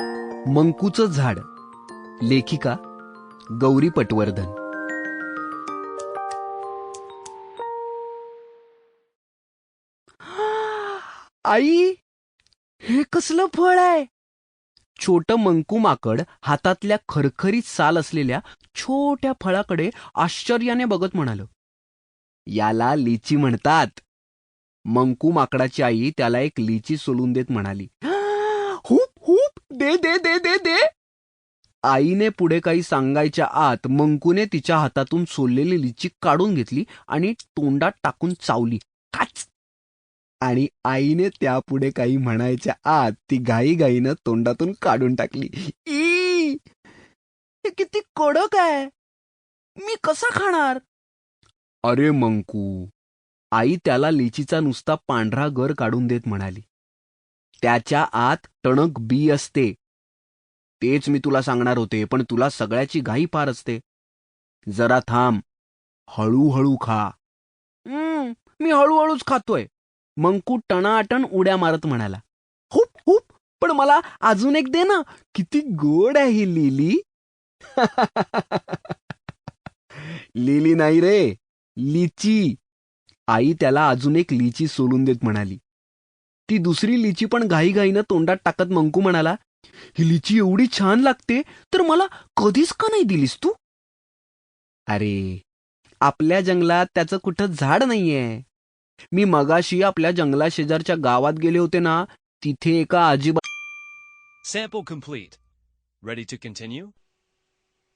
मंकूचं झाड. लेखिका गौरी पटवर्धन. आई हे कसलं फळ आहे? छोट मंकू माकड हातातल्या खरखरीत साल असलेल्या छोट्या फळाकडे आश्चर्याने बघत म्हणाल. याला लिची म्हणतात. मंकू माकडाची आई त्याला एक लिची सोलून देत म्हणाली. दे दे दे दे दे. आईने पुढे काही सांगायच्या आत मंकूने तिच्या हातातून सोललेली लिची काढून घेतली आणि तोंडात टाकून चावली. काच! आणि आईने त्यापुढे काही म्हणायच्या आत ती घाईघाईनं तोंडातून काढून टाकली. ई! हे किती कडक आहे. मी कसा खाणार? अरे मंकू आई त्याला लिचीचा नुसता पांढरा गर काढून देत म्हणाली. त्याच्या आत टणक बी असते. तेच मी तुला सांगणार होते पण तुला सगळ्याची घाई फार असते. जरा थांब. हळूहळू खा. मी हळूहळूच खातोय. मंकू टणाटण उड्या मारत म्हणाला. हुप हुप पण मला अजून एक दे ना. किती गोड आहे ही लिली. लिली नाही रे लिची. आई त्याला अजून एक लिची सोलून देत म्हणाली. ती दुसरी लिची पण घाईघाईनं तोंडात टाकत मंकू म्हणाला ही लिची एवढी छान लागते तर मला कधीच का नाही दिलीस तू अरे आपल्या जंगलात त्याचं कुठं झाड नाहीये मी मगाशी आपल्या जंगला शेजारच्या गावात गेले होते ना तिथे एका आजीबा Sample complete. Ready to continue?